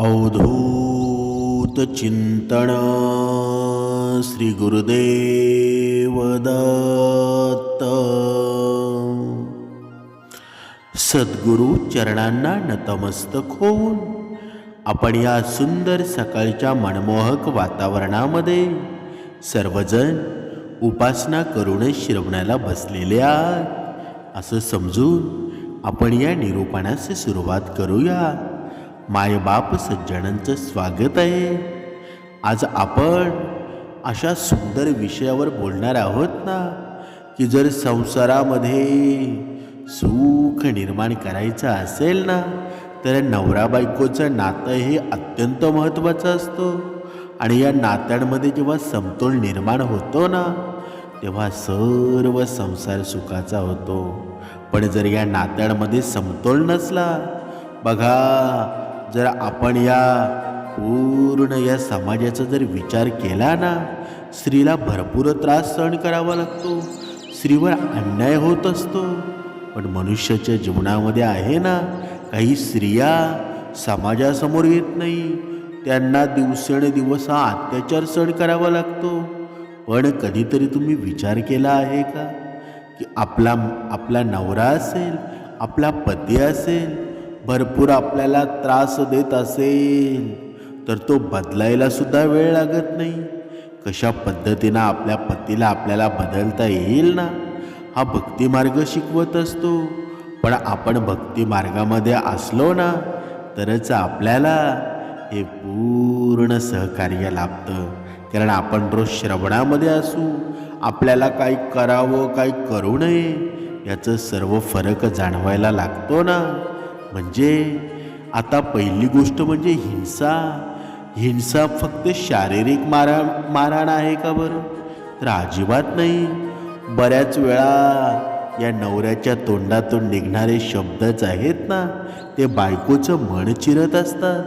अवधूत चिंतन श्री गुरुदेव दत्त सद्गुरु चरणांना नतमस्तक होऊन आपण या सुंदर सकाळच्या मनमोहक वातावरणामध्ये सर्वजण उपासना करून श्रवणाला बसलेले आहात. असं समजून आपण या निरूपणास सुरुवात करूया मायबाप सज्जनांचं स्वागत आहे. आज आपण अशा सुंदर विषयावर बोलणार आहोत ना की जर संसारामध्ये सुख निर्माण करायचं असेल ना तर नवरा बायकोचं नातं हे अत्यंत महत्त्वाचं असतं. आणि या नात्यांमध्ये जेव्हा समतोल निर्माण होतो ना तेव्हा सर्व संसार सुखाचा होतो. पण जर या नात्यांमध्ये समतोल नसला बघा जर आपण या पूर्ण या समाजाचा जर विचार केला ना स्त्रीला भरपूर त्रास सहन करावा लागतो. स्त्रीवर अन्याय होत असतो. पण मनुष्याच्या जीवनामध्ये आहे ना काही स्त्रिया समाजासमोर येत नाही. त्यांना दिवसेंदिवस हा अत्याचार सहन करावा लागतो. पण कधीतरी तुम्ही विचार केला आहे का? की आपला आपला नवरा असेल आपला पती असेल भरपूर आपल्याला त्रास देत असेल तर तो बदलायला सुद्धा वेळ लागत नाही. कशा पद्धतीनं आपल्या पतीला आपल्याला बदलता येईल ना? हा भक्ती मार्ग शिकवत असतो. पण आपण भक्ती मार्गामध्ये असलो ना तरच आपल्याला हे पूर्ण सहकार्य लाभतं. कारण आपण रोज श्रवणामध्ये असू आपल्याला काय करावं काय करू नये याचं सर्व फरक जाणवायला लागतो ना? म्हणजे आता पहिली गोष्ट म्हणजे हिंसा. हिंसा फक्त शारीरिक मारा मारहाण आहे का बरं? तर अजिबात नाही. बऱ्याच वेळा या नवऱ्याच्या तोंडातून निघणारे शब्दच आहेत ना ते बायकोचं मन चिरत असतात.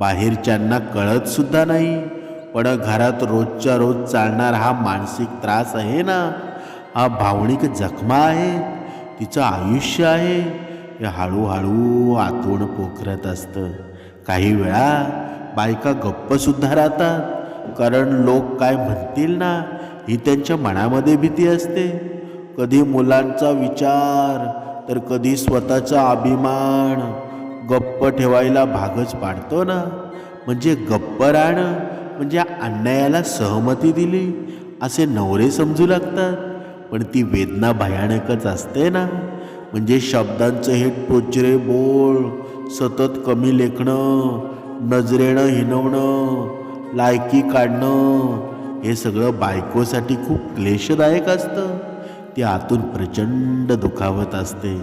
बाहेरच्यांना कळतसुद्धा नाही. पण घरात रोजच्या रोज चालणार हा मानसिक त्रास आहे ना. हा भावनिक जखमा आहे तिचं आयुष्य आहे. हे हळूहळू आतून पोखरत असतं. काही वेळा बायका गप्पसुद्धा राहतात. कारण लोक काय म्हणतील ना ही त्यांच्या मनामध्ये भीती असते. कधी मुलांचा विचार तर कधी स्वतःचा अभिमान. गप्प ठेवायला भागच पाडतो ना. म्हणजे गप्प राहणं म्हणजे अन्यायाला सहमती दिली असे नवरे समजू लागतात. पण ती वेदना भयानकच असते ना. म्हणजे शब्दांचं हे टोचरे बोल सतत कमी लेखणं नजरेनं हिनवणं लायकी काढणं हे सगळं बायकोसाठी खूप क्लेशदायक असतं. ते आतून प्रचंड दुखावत असते.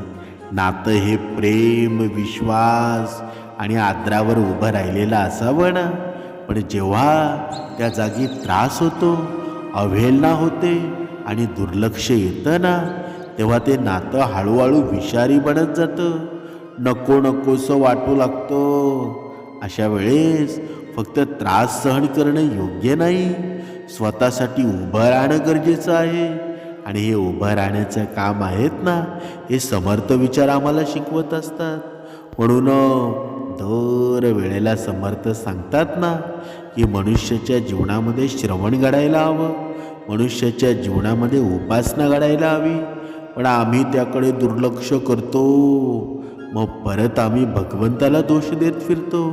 नातं हे प्रेम विश्वास आणि आदरावर उभं राहिलेलं असावं ना. पण जेव्हा त्या जागी त्रास होतो अवहेलना होते आणि दुर्लक्ष येतं ना तेव्हा ते नातं हळूहळू विषारी बनत जातं. नको नकोसं वाटू लागतं. अशा वेळेस फक्त त्रास सहन करणं योग्य नाही. स्वतःसाठी उभं राहणं गरजेचं आहे. आणि हे उभं राहण्याचं काम आहेत ना हे समर्थ विचार आम्हाला शिकवत असतात. म्हणून दर वेळेला समर्थ सांगतात ना की मनुष्याच्या जीवनामध्ये श्रवण घडायला हवं. मनुष्याच्या जीवनामध्ये उपासना घडायला हवी. पण आम्ही त्याकडे दुर्लक्ष करतो. मग परत आम्ही भगवंताला दोष देत फिरतो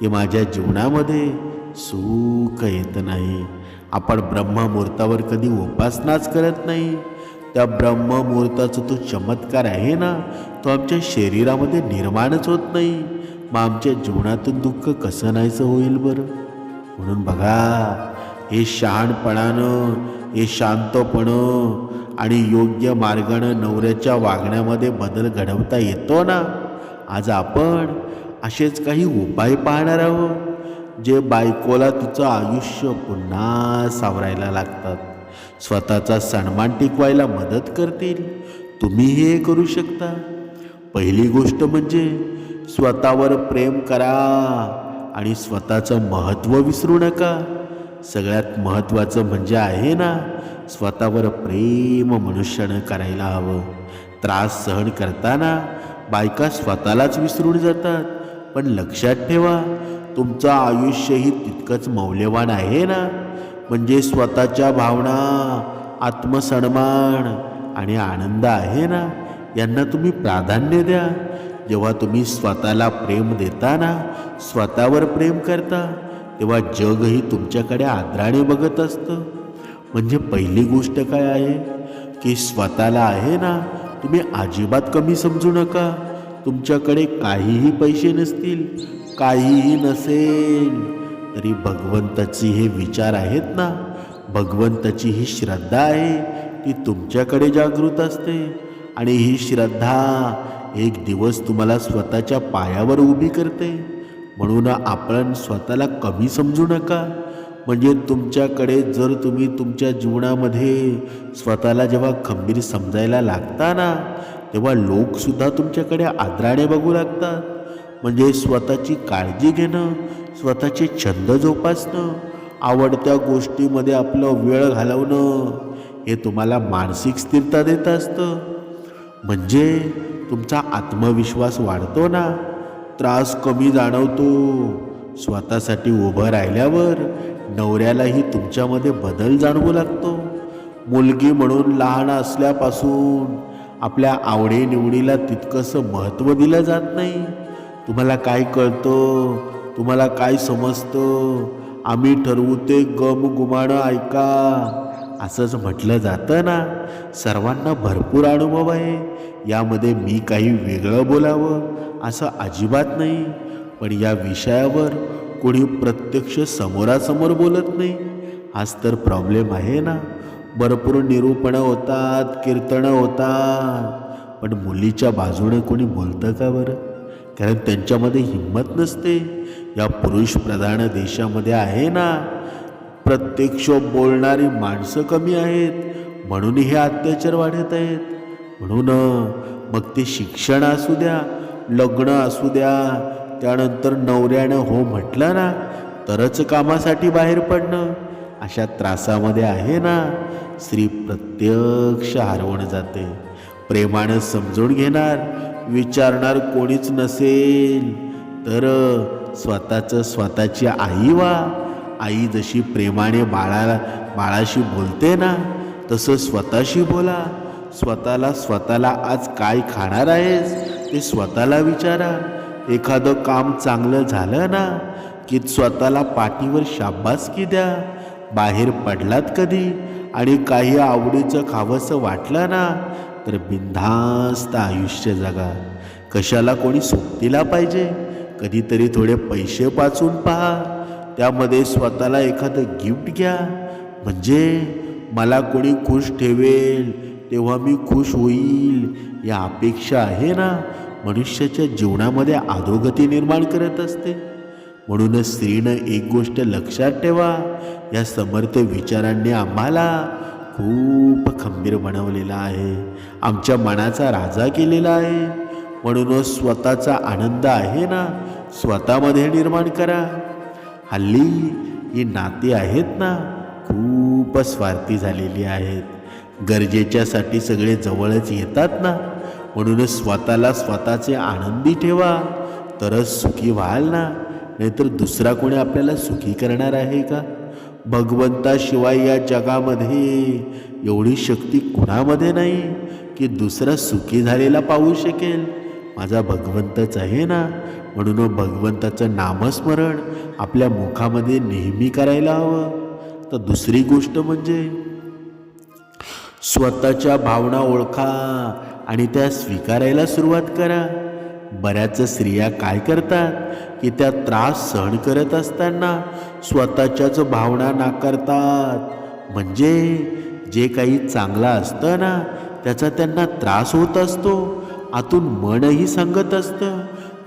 की माझ्या जीवनामध्ये सुख येत नाही. आपण ब्रह्ममुहूर्तावर कधी उपासनाच करत नाही. त्या ब्रह्ममुहूर्ताचा तो चमत्कार आहे ना तो आमच्या शरीरामध्ये निर्माणच होत नाही. मग आमच्या जीवनातून दुःख कसं नाहीचं होईल बरं? म्हणून बघा हे शहाणपणानं हे शांतपणं आणि योग्य मार्गानं नवऱ्याच्या वागण्यामध्ये बदल घडवता येतो ना? आज आपण असेच काही उपाय पाहणार आहोत जे बायकोला तिचं आयुष्य पुन्हा सावरायला लागतात. स्वतःचा सन्मान टिकवायला मदत करतील. तुम्ही हे करू शकता. पहिली गोष्ट म्हणजे स्वतःवर प्रेम करा आणि स्वतःचं महत्त्व विसरू नका. सगळ्यात महत्त्वाचं म्हणजे आहे ना स्वतःवर प्रेम मनुष्यानं करायला हवं. त्रास सहन करताना बायका स्वतःलाच विसरून जातात. पण लक्षात ठेवा तुमचं आयुष्यही तितकंच मौल्यवान आहे ना? म्हणजे स्वतःच्या भावना आत्मसन्मान आणि आनंद आहे ना? यांना तुम्ही प्राधान्य द्या. जेव्हा तुम्ही स्वतःला प्रेम देताना स्वतःवर प्रेम करता तेव्हा जगही तुमच्याकडे आदराने बघत असतं. म्हणजे पहिली गोष्ट काय आहे? की स्वतःला आहे ना तुम्ही अजिबात कमी समजू नका. तुमच्याकडे काहीही पैसे नसतील काहीही नसेल तरी भगवंताची हे विचार आहेत ना? भगवंताची ही श्रद्धा आहे ती तुमच्याकडे जागृत असते. आणि ही श्रद्धा एक दिवस तुम्हाला स्वतःच्या पायावर उभी करते. म्हणून आपण स्वतःला कमी समजू नका. म्हणजे तुमच्याकडे जर तुम्ही तुमच्या जीवनामध्ये स्वतःला जेव्हा खंबीर समजायला लागता ना तेव्हा लोकसुद्धा तुमच्याकडे आदराने बघू लागतात. म्हणजे स्वतःची काळजी घेणं स्वतःचे छंद जोपासणं आवडत्या गोष्टीमध्ये आपलं वेळ घालवणं हे तुम्हाला मानसिक स्थिरता देत असतं. म्हणजे तुमचा आत्मविश्वास वाढतो ना त्रास कमी जाणवतो. स्वतःसाठी उभं राहिल्यावर नवऱ्यालाही तुमच्यामध्ये बदल जाणवू लागतो. मुलगी म्हणून लहान असल्यापासून आपल्या आवडीनिवडीला तितकंसं महत्त्व दिलं जात नाही. तुम्हाला काय कळतं? तुम्हाला काय समजतं? आम्ही ठरवू ते गम गुमाणं ऐका. असंच म्हटलं जातं ना. सर्वांना भरपूर अनुभव आहे. यामध्ये मी काही वेगळं बोलावं असं अजिबात नाही. पण या विषयावर कोणी प्रत्यक्ष समोरासमोर बोलत नाही. हाच तर प्रॉब्लेम आहे ना. भरपूर निरूपणं होतात कीर्तनं होतात. पण मुलीच्या बाजूने कोणी बोलतं का बरं? कारण त्यांच्यामध्ये हिंमत नसते. या पुरुष प्रधान देशामध्ये आहे ना. प्रत्यक्ष बोलणारी माणसं कमी आहेत. म्हणून हे अत्याचार वाढत आहेत. म्हणून मग ते शिक्षण असू द्या लग्न असू द्या त्यानंतर नवऱ्यानं हो म्हटलं ना तरच कामासाठी बाहेर पडणं. अशा त्रासामध्ये आहे ना स्त्री प्रत्यक्ष हरवण जाते. प्रेमानं समजून घेणार विचारणार कोणीच नसेल. तर स्वतःचं स्वतःची आई वा आई जशी प्रेमाने बाळाला बाळाशी बोलते ना तसं स्वतःशी बोला. स्वतःला स्वतःला आज काय खाणार आहेस ते स्वतःला विचारा. एखादं काम चांगलं झालं ना की स्वतःला पाठीवर शाबासकी द्या. बाहेर पडलात कधी आणि काही आवडीचं खावंसं वाटलं ना तर बिनधास्त आयुष्य जगा. कशाला कोणी सोबतीला पाहिजे? कधीतरी थोडे पैसे पाचून पहा. त्यामध्ये स्वतःला एखादं गिफ्ट घ्या. म्हणजे मला कोणी खुश ठेवेल तेव्हा मी खुश होईल या अपेक्षा आहे ना. मनुष्याच्या जीवनामध्ये अधोगती निर्माण करत असते. म्हणूनच स्त्रीनं एक गोष्ट लक्षात ठेवा या समर्थ विचारांनी आम्हाला खूप खंबीर बनवलेला आहे. आमच्या मनाचा राजा केलेला आहे. म्हणूनच स्वतःचा आनंद आहे ना स्वतःमध्ये निर्माण करा. हल्ली ही नाती आहेत ना खूप स्वार्थी झालेली आहेत. गरजेच्यासाठी सगळे जवळच येतात ना. म्हणूनच स्वतःला स्वतःचे आनंदी ठेवा. तरच सुखी व्हाल ना. नाहीतर दुसरा कोणी आपल्याला सुखी करणार आहे का? भगवंताशिवाय या जगामध्ये एवढी शक्ती कुणामध्ये नाही की दुसरा सुखी झालेला पाहू शकेल. माझा भगवंतच आहे ना. म्हणून भगवंताचं नामस्मरण आपल्या मुखामध्ये नेहमी करायला हवं. तर दुसरी गोष्ट म्हणजे स्वतःच्या भावना ओळखा आणि त्या स्वीकारायला सुरुवात करा. बऱ्याच स्त्रिया काय करतात? की त्या त्रास सहन करत असताना स्वतःच्याच भावना नाकारतात. म्हणजे जे काही चांगलं असतं ना त्याचा त्यांना त्रास होत असतो. आतून मनही सांगत असतं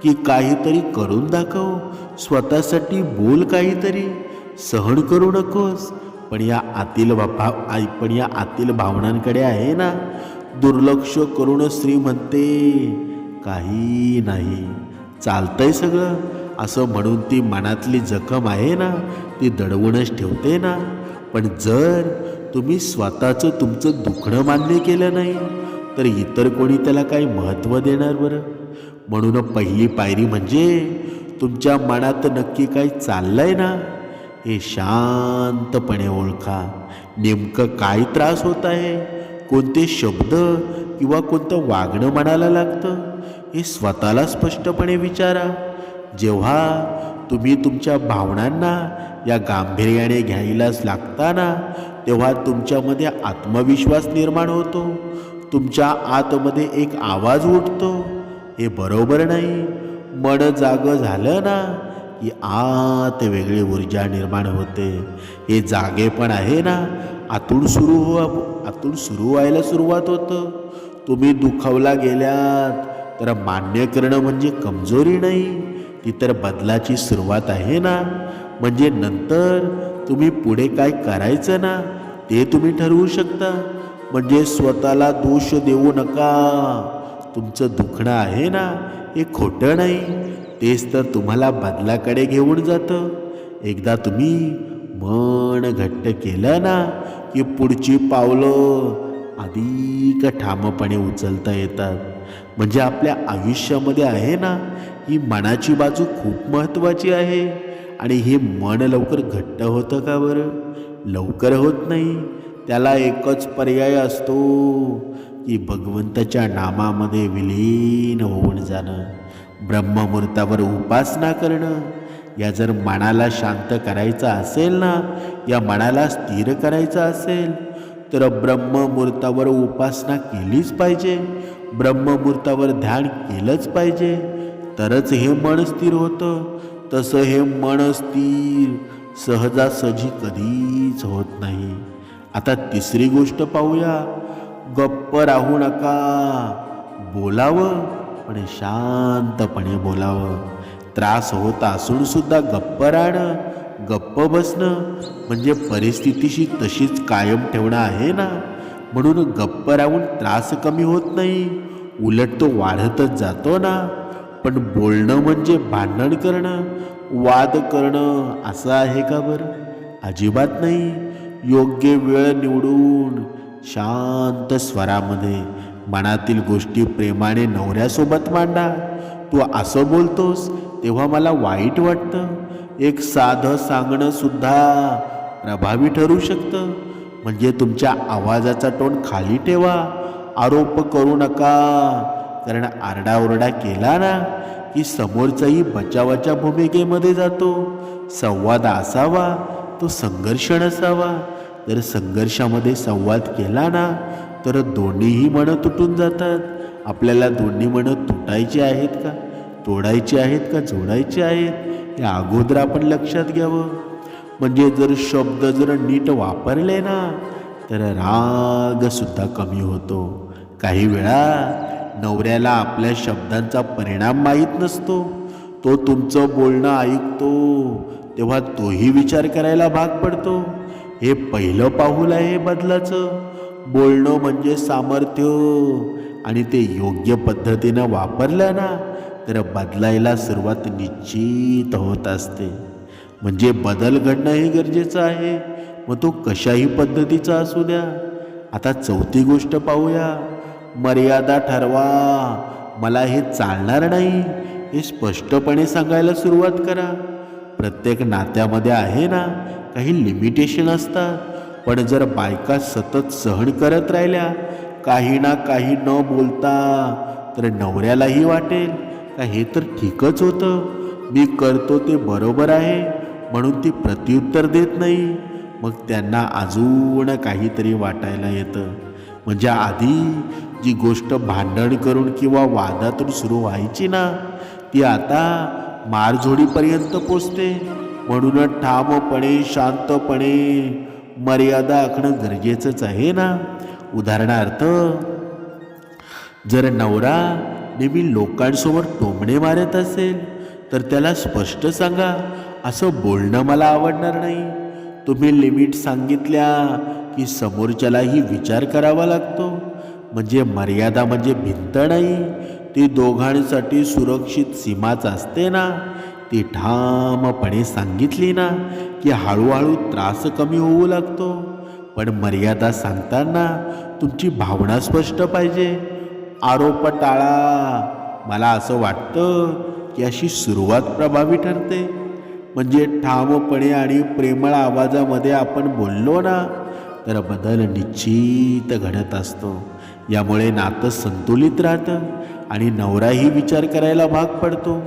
की काहीतरी करून दाखव. स्वतःसाठी बोल काहीतरी. सहन करू नकोस. पण या आतील भाव पण या आतील भावनांकडे आहे ना? दुर्लक्ष करून स्त्री म्हणते काही नाही. चालतंय सगळं. असं म्हणून ती मनातली जखम आहे ना? ती दडवूनच ठेवते ना? पण जर तुम्ही स्वतःचं तुमचं दुखणं मान्य केलं नाही तर इतर कोणी त्याला काही महत्त्व देणार बरं? म्हणून पहिली पायरी म्हणजे तुमच्या मनात नक्की काही आहे ना? हे शांतपणे ओळखा. नेमकं काय त्रास होत आहे? कोणते शब्द किंवा कोणतं वागणं मनाला लागतं? हे स्वतःला स्पष्टपणे विचारा. जेव्हा तुम्ही तुमच्या भावनांना या गांभीर्याने घ्यायलाच लागताना तेव्हा तुमच्यामध्ये आत्मविश्वास निर्माण होतो. तुमच्या आतमध्ये एक आवाज उठतो. हे बरोबर नाही. मन जागं झालं ना की आत वेगळी ऊर्जा निर्माण होते. हे जागे पण आहे ना? आतून सुरू हो आतून सुरू व्हायला सुरुवात होतं. तुम्ही दुखावला गेल्यात तर मान्य करणं म्हणजे कमजोरी नाही. ती तर बदलाची सुरुवात आहे ना? म्हणजे नंतर तुम्ही पुढे काय करायचं ना ते तुम्ही ठरवू शकता. म्हणजे स्वतःला दोष देऊ नका. तुमचं दुखणं आहे ना हे खोटं नाही. तेच तर तुम्हाला बदलाकडे घेऊन जातं. एकदा तुम्ही मन घट्ट केलं ना की पुढची पावलं अधिक ठामपणे उचलता येतात. म्हणजे आपल्या आयुष्यामध्ये आहे ना ही मनाची बाजू खूप महत्त्वाची आहे. आणि हे मन लवकर घट्ट होतं का बरं? लवकर होत नाही. त्याला एकच पर्याय असतो की भगवंताच्या नामामध्ये विलीन होऊन जाणं. ब्रह्ममुहूर्तावर उपासना करणं. या जर मनाला शांत करायचं असेल ना या मनाला स्थिर करायचं असेल तर ब्रह्ममुहूर्तावर उपासना केलीच पाहिजे. ब्रह्ममुहूर्तावर ध्यान केलंच पाहिजे. तरच हे मन स्थिर होतं. तसं हे मन स्थिर सहजासहजी कधीच होत नाही. आता तिसरी गोष्ट पाहूया. गप्प राहू नका. बोलावं. पण शांतपणे बोलावं. त्रास होत असून सुद्धा गप्प राहणं गप्प बसणं म्हणजे परिस्थितीशी तशीच कायम ठेवणं आहे ना? म्हणून गप्प राहून त्रास कमी होत नाही. उलट तो वाढतच जातो ना? पण बोलणं म्हणजे भांडण करणं वाद करणं असं आहे का बरं? अजिबात नाही. योग्य वेळ निवडून शांत स्वरामध्ये मनातील गोष्टी प्रेमाने नवऱ्यासोबत मांडा. तू असं बोलतोस तेव्हा मला वाईट वाटतं. एक साधं सांगणं सुद्धा प्रभावी ठरू शकतं. म्हणजे तुमच्या आवाजाचा टोन खाली ठेवा. आरोप करू नका. कारण आरडाओरडा केला ना की समोरचाही बचावाच्या भूमिकेमध्ये जातो. संवाद असावा तो संघर्ष नसावा तर संघर्षामध्ये संवाद केला ना तर दोन्हीही मनं तुटून जातात. आपल्याला दोन्ही मनं तुटायची आहेत का? तोडायची आहेत का? जोडायची आहेत? हे अगोदर आपण लक्षात घ्यावं. म्हणजे जर शब्द जर नीट वापरले ना तर रागसुद्धा कमी होतो. काही वेळा नवऱ्याला आपल्या शब्दांचा परिणाम माहीत नसतो. तो तुमचं बोलणं ऐकतो तेव्हा तोही विचार करायला भाग पडतो. हे पहिलं पाऊल आहे बदलाचं. बोलणं म्हणजे सामर्थ्य. आणि ते योग्य पद्धतीनं वापरलं ना तर बदलायला सुरुवात निश्चित होत असते. म्हणजे बदल घडणं हे गरजेचं आहे. मग तो कशाही पद्धतीचा असू द्या. आता चौथी गोष्ट पाहूया. मर्यादा ठरवा. मला हे चालणार नाही हे स्पष्टपणे सांगायला सुरुवात करा. प्रत्येक नात्यामध्ये आहे ना काही लिमिटेशन असतात. पण जर बायका सतत सहन करत राहिल्या काही ना काही न बोलता तर नवऱ्यालाही वाटेल. का हे तर ठीकच होतं. मी करतो ते बरोबर आहे म्हणून ती प्रत्युत्तर देत नाही. मग त्यांना अजून काहीतरी वाटायला येतं. म्हणजे आधी जी गोष्ट भांडण करून किंवा वादातून सुरू व्हायची ना ती आता मारझोडीपर्यंत पोचते. म्हणून ठामपणे शांतपणे मर्यादा आखणं गरजेचंच आहे ना? उदाहरणार्थ जर नवरा नेहमी लोकांसमोर टोमणे मारत असेल तर त्याला स्पष्ट सांगा असं बोलणं मला आवडणार नाही. तुम्ही लिमिट सांगितल्या की समोरच्यालाही विचार करावा लागतो. म्हणजे मर्यादा म्हणजे भिंत नाही ती दोघांसाठी सुरक्षित सीमाच असते ना? ती ठामपणे सांगितली ना? की हळूहळू त्रास कमी होऊ लागतो. पण मर्यादा सांगताना तुमची भावना स्पष्ट पाहिजे. आरोप टाळा. मला असं वाटतं की अशी सुरुवात प्रभावी ठरते. म्हणजे ठामपणे आणि प्रेमळ आवाजामध्ये आपण बोललो ना तर बदल निश्चित घडत असतो. यामुळे नातं संतुलित राहतं आणि नवराही विचार करायला भाग पडतो.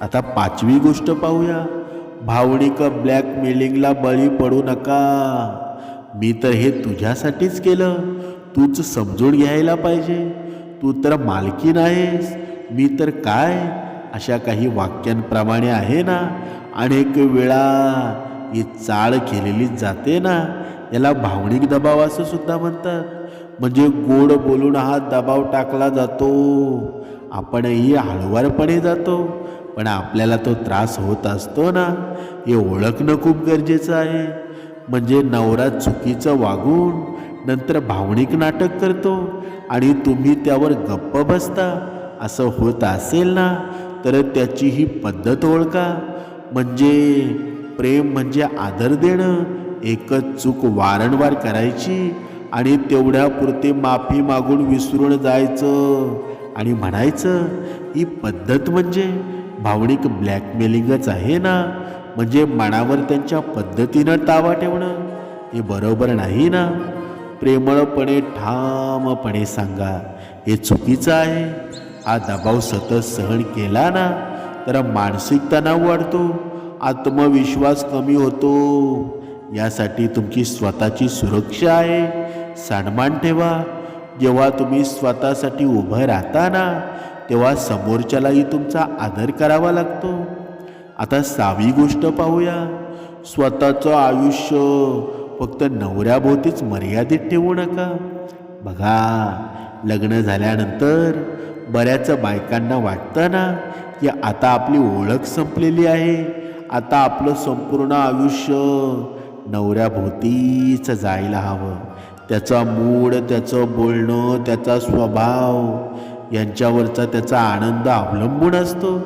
आता पाचवी गोष्ट पाहूया. भावनिक ब्लॅकमेलिंगला बळी पडू नका. मी तर हे तुझ्यासाठीच केलं. तूच समजून घ्यायला पाहिजे. तू तर मालकीन आहेस. मी तर काय? अशा काही वाक्यांप्रमाणे आहे ना? अनेक वेळा ही चाळ केलेली जाते ना? याला भावनिक दबाव असं सुद्धा म्हणतात. म्हणजे गोड बोलून हा दबाव टाकला जातो. आपणही हळुवारपणे जातो. पण आपल्याला तो त्रास होत असतो ना हे ओळखणं खूप गरजेचं आहे. म्हणजे नवरा चुकीचं वागून नंतर भावनिक नाटक करतो आणि तुम्ही त्यावर गप्प बसता. असं होत असेल ना तर त्याची ही पद्धत ओळखा. म्हणजे प्रेम म्हणजे आदर देणं एकच चूक वारंवार करायची आणि तेवढ्यापुरते माफी मागून विसरून जायचं आणि म्हणायचं ही पद्धत म्हणजे भावनिक ब्लॅकमेलिंगच आहे ना? म्हणजे मनावर त्यांच्या पद्धतीनं ताबा ठेवणं? हे बरोबर नाही ना? प्रेमळपणे ठामपणे सांगा. हे चुकीचं आहे. हा दबाव सतत सहन केला ना तर मानसिक तणाव वाढतो. आत्मविश्वास कमी होतो. यासाठी तुमची स्वतःची सुरक्षा आहे. सन्मान ठेवा. जेव्हा तुम्ही स्वतःसाठी उभं राहता ना तेव्हा समोरच्यालाही तुमचा आदर करावा लागतो. आता सहावी गोष्ट पाहूया. स्वतःचं आयुष्य फक्त नवऱ्याभोवतीच मर्यादित ठेवू नका. बघा लग्न झाल्यानंतर बऱ्याच बायकांना वाटतं ना की आता आपली ओळख संपलेली आहे. आता आपलं संपूर्ण आयुष्य नवऱ्याभोवतीच जायला हवं. त्याचा मूड त्याचं बोलणं त्याचा स्वभाव यांच्यावरचा त्याचा आनंद अवलंबून असतो.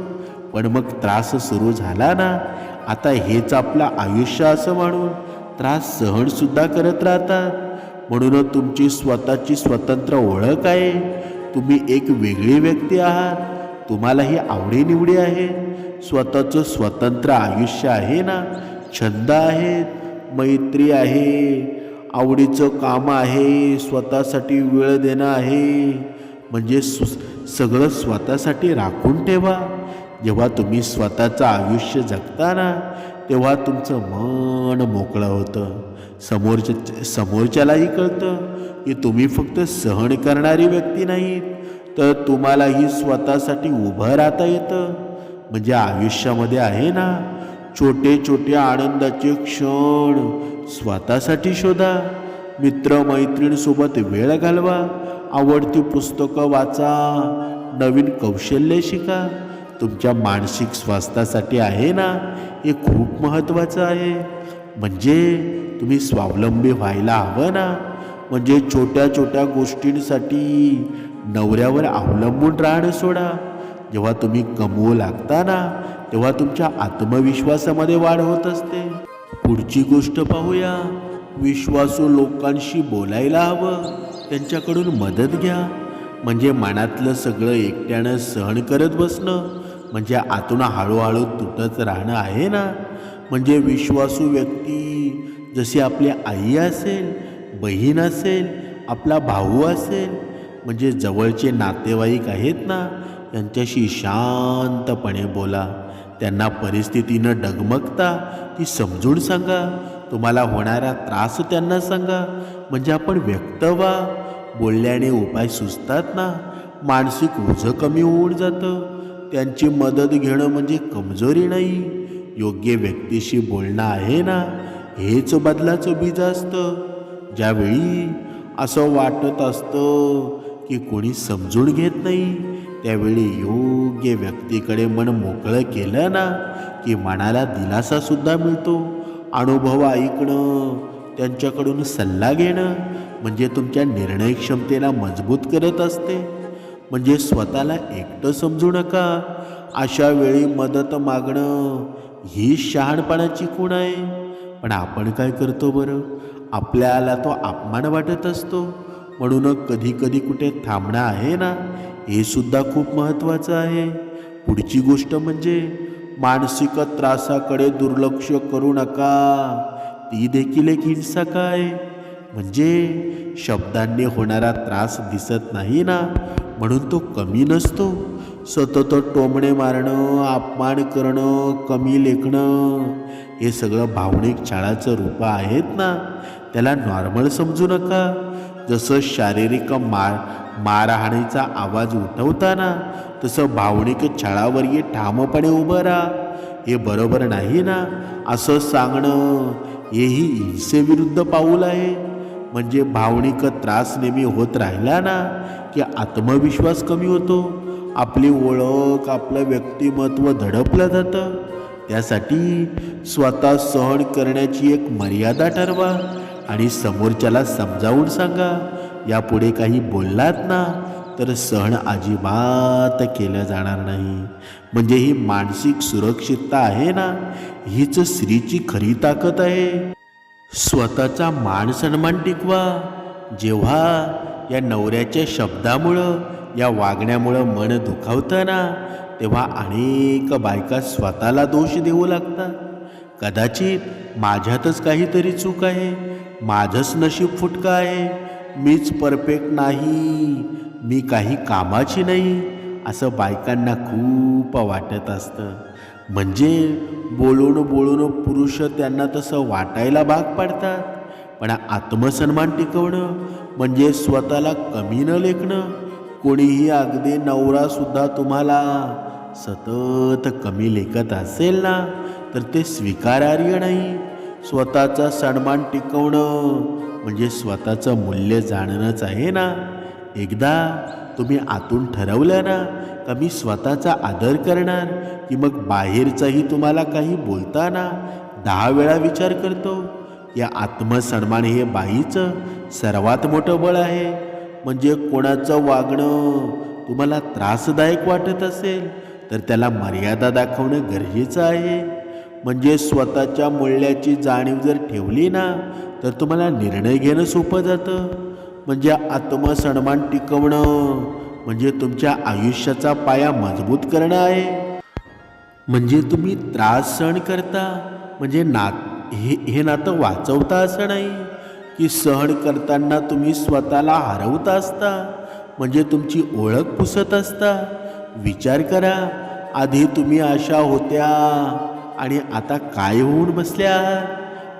पण मग त्रास सुरू झाला ना आता हेच आपलं आयुष्य असं म्हणून त्रास सहनसुद्धा करत राहतात. म्हणून तुमची स्वतःची स्वतंत्र ओळख आहे. तुम्ही एक वेगळी व्यक्ती आहात. तुम्हालाही आवडीनिवडी आहे. स्वतःचं स्वतंत्र आयुष्य आहे ना छंद आहेत मैत्री आहे आवडीचं काम आहे स्वतःसाठी वेळ देणं आहे. म्हणजे सु सगळं स्वतःसाठी राखून ठेवा. जेव्हा तुम्ही स्वतःचं आयुष्य जगता ना तेव्हा तुमचं मन मोकळं होतं. समोरच्या समोरच्यालाही कळतं की तुम्ही फक्त सहन करणारी व्यक्ती नाहीत. तर तुम्हालाही स्वतःसाठी उभं राहता येतं. म्हणजे आयुष्यामध्ये आहे ना छोटे छोटे आनंदाचे क्षण स्वतःसाठी शोधा. मित्रमैत्रिणीसोबत वेळ घालवा. आवडती पुस्तकं वाचा. नवीन कौशल्य शिका. तुमच्या मानसिक स्वास्थ्यासाठी आहे ना? हे खूप महत्त्वाचं आहे. म्हणजे तुम्ही स्वावलंबी व्हायला हवं ना? म्हणजे छोट्या छोट्या गोष्टींसाठी नवऱ्यावर अवलंबून राहणं सोडा. जेव्हा तुम्ही कमवू लागता ना तेव्हा तुमच्या आत्मविश्वासामध्ये वाढ होत असते. पुढची गोष्ट पाहूया. विश्वासू लोकांशी बोलायला हवं. त्यांच्याकडून मदत घ्या. म्हणजे मनातलं सगळं एकट्यानं सहन करत बसणं. म्हणजे आतून हळूहळू तुटत राहणं आहे ना? म्हणजे विश्वासू व्यक्ती जशी आपली आई असेल बहीण असेल आपला भाऊ असेल म्हणजे जवळचे नातेवाईक आहेत ना? त्यांच्याशी शांतपणे बोला. त्यांना परिस्थितीनं डगमगता ती समजून सांगा. तुम्हाला होणारा त्रास त्यांना सांगा. म्हणजे आपण व्यक्त व्हा. बोलल्याने उपाय सुचतात ना. मानसिक ओझं कमी होऊन जातं. त्यांची मदत घेणं म्हणजे कमजोरी नाही. योग्य व्यक्तीशी बोलणं आहे ना हेच बदलाचं बीज असतं. ज्यावेळी असं वाटत असतं की कोणी समजून घेत नाही त्यावेळी योग्य व्यक्तीकडे मन मोकळं केलं ना की मनाला दिलासासुद्धा मिळतो. अनुभव ऐकणं त्यांच्याकडून सल्ला घेणं म्हणजे तुमच्या निर्णय क्षमतेला मजबूत करत असते. म्हणजे स्वतःला एकटं समजू नका. अशा वेळी मदत मागणं ही शहाणपणाची खूण आहे. पण आपण काय करतो बरं? आपल्याला तो अपमान वाटत असतो. म्हणून कधी कधी कुठे थांबणं आहे ना हे सुद्धा खूप महत्त्वाचं आहे. पुढची गोष्ट म्हणजे मानसिक त्रासाकडे दुर्लक्ष करू नका. ती देखील एक हिंसा काय म्हणजे शब्दांनी होणारा त्रास दिसत नाही ना? म्हणून तो कमी नसतो. सतत टोमणे मारणं अपमान करणं कमी लेखणं हे सगळं भावनिक छाळाचं रूप आहेत ना? त्याला नॉर्मल समजू नका. जसं शारीरिक मार मारहाणीचा आवाज उठवताना तसं भावनिक छळावरही ठामपणे उभं राहा. हे बरोबर नाही ना? असं सांगणं हेही हिंसेविरुद्ध पाऊल आहे. म्हणजे भावनिक त्रास नेहमी होत राहिला ना की आत्मविश्वास कमी होतो. आपली ओळख आपलं व्यक्तिमत्व धडपलं जातं. त्यासाठी स्वतः सहन करण्याची एक मर्यादा ठरवा आणि समोरच्याला समजावून सांगा यापुढे काही बोललात ना तर सहन अजिबात केलं जाणार नाही. म्हणजे ही मानसिक सुरक्षितता आहे ना? हीच स्त्रीची खरी ताकद आहे. स्वतःचा मान सन्मान टिकवा. जेव्हा या नवऱ्याच्या शब्दामुळं या वागण्यामुळं मन दुखावतं ना तेव्हा अनेक बायका स्वतःला दोष देऊ लागतात. कदाचित माझ्यातच काहीतरी चूक आहे. माझंच नशीब फुटकं आहे. मीच परफेक्ट नाही. मी काही कामाची नाही असं बायकांना खूप वाटत असतं. म्हणजे बोलून बोलून पुरुष त्यांना तसं वाटायला भाग पाडतात. पण आत्मसन्मान टिकवणं म्हणजे स्वतःला कमी न लेखणं कोणीही अगदी नवरासुद्धा तुम्हाला सतत कमी लेखत असेल ना तर ते स्वीकारार्ह नाही. स्वतःचा सन्मान टिकवणं म्हणजे स्वतःचं मूल्य जाणणंच आहे ना. एकदा तुम्ही आतून ठरवलं ना का मी स्वतःचा आदर करणार की मग बाहेरचाही तुम्हाला काही बोलताना दहा वेळा विचार करतो? या आत्मसन्मान हे बाईचं सर्वात मोठं बळ आहे. म्हणजे कोणाचं वागणं तुम्हाला त्रासदायक वाटत असेल तर त्याला मर्यादा दाखवणं गरजेचं आहे. म्हणजे स्वतःच्या मूल्याची जाणीव जर ठेवली ना तर तुम्हाला निर्णय घेणं सोपं जातं. म्हणजे आत्मसन्मान टिकवणं म्हणजे तुमच्या आयुष्याचा पाया मजबूत करणं आहे. म्हणजे तुम्ही त्रास सहन करता म्हणजे नात हे हे नातं वाचवता असं नाही की सहन करताना तुम्ही स्वतःला हरवता असता म्हणजे तुमची ओळख पुसत असता. विचार करा आधी तुम्ही अशा होत्या आणि आता काय होऊन बसल्या?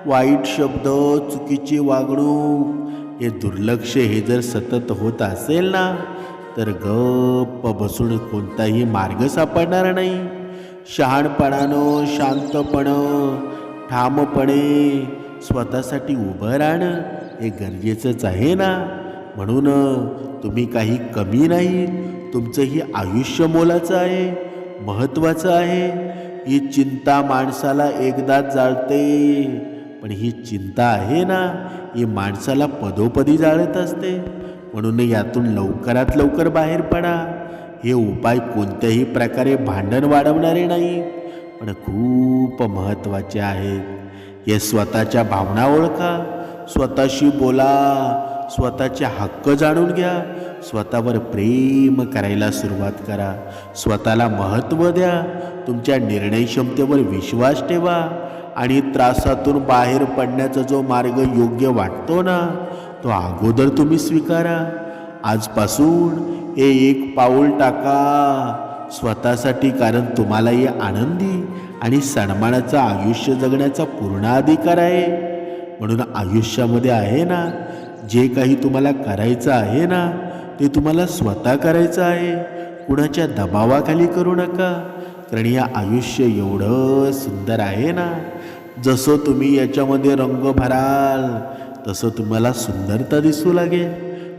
वाईट शब्द चुकीची वागणूक हे दुर्लक्ष हे जर सतत होत असेल ना तर गप्प बसून कोणताही मार्ग सापडणार नाही. शहाणपणानं शांतपणं ठामपणे स्वतःसाठी उभं राहणं हे गरजेचंच आहे ना. म्हणून तुम्ही काही कमी नाही तुमचंही आयुष्य मोलाचं आहे महत्त्वाचं आहे. ही चिंता माणसाला एकदाच जाळते. पण ही चिंता आहे ना ही माणसाला पदोपदी जाळत असते. म्हणून यातून लवकरात लवकर बाहेर पडा. हे उपाय कोणत्याही प्रकारे भांडण वाढवणारे नाही पण खूप महत्त्वाचे आहेत. हे स्वतःच्या भावना ओळखा. स्वतःशी बोला. स्वतःचे हक्क जाणून घ्या. स्वतःवर प्रेम करायला सुरुवात करा. स्वतःला महत्त्व द्या. तुमच्या निर्णय क्षमतेवर विश्वास ठेवा. आणि त्रासातून बाहेर पडण्याचा जो मार्ग योग्य वाटतो ना तो अगोदर तुम्ही स्वीकारा. आजपासून हे एक पाऊल टाका. स्वतःसाठी कारण तुम्हालाही आनंदी आणि सन्मानाचं आयुष्य जगण्याचा पूर्ण अधिकार आहे. म्हणून आयुष्यामध्ये आहे ना जे काही तुम्हाला करायचं आहे ना ते तुम्हाला स्वतः करायचं आहे. कुणाच्या दबावाखाली करू नका. कारण या आयुष्य एवढं सुंदर आहे ना? जसं तुम्ही याच्यामध्ये रंग भराल तसं तुम्हाला सुंदरता दिसू लागेल.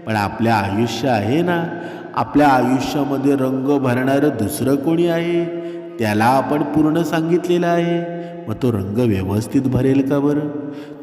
पण आपल्या आयुष्य आहे ना? आपल्या आयुष्यामध्ये रंग भरणारं दुसरं कोणी आहे? त्याला आपण पूर्ण सांगितलेलं आहे. मग तो रंग व्यवस्थित भरेल का बरं?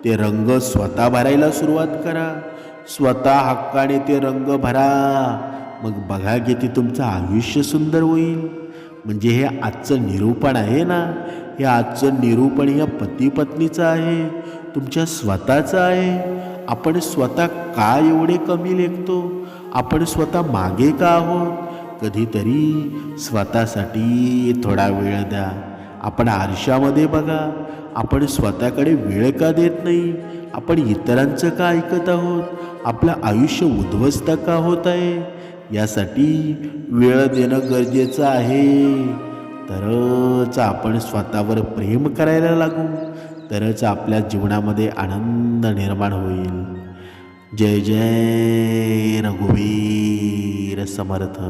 ते रंग स्वतः भरायला सुरुवात करा. स्वतः हक्काने ते रंग भरा. मग बघा किती तुमचं आयुष्य सुंदर होईल. म्हणजे हे आजचं निरूपण आहे ना? हे आजचं निरूपण या पती पत्नीचं आहे तुमच्या स्वतःचं आहे. आपण स्वतः का एवढे कमी लेखतो? आपण स्वतः मागे का आहोत? कधीतरी स्वतःसाठी थोडा वेळ द्या. आपण आरशामध्ये बघा. आपण स्वतःकडे वेळ का देत नाही? आपण इतरांचं का ऐकत आहोत? आपलं आयुष्य उद्ध्वस्त का होत आहे? यासाठी वेळ देणं गरजेचं आहे. तरच आपण स्वतःवर प्रेम करायला लागू. तरच आपल्या जीवनामध्ये आनंद निर्माण होईल. जय जय रघुवीर समर्थ.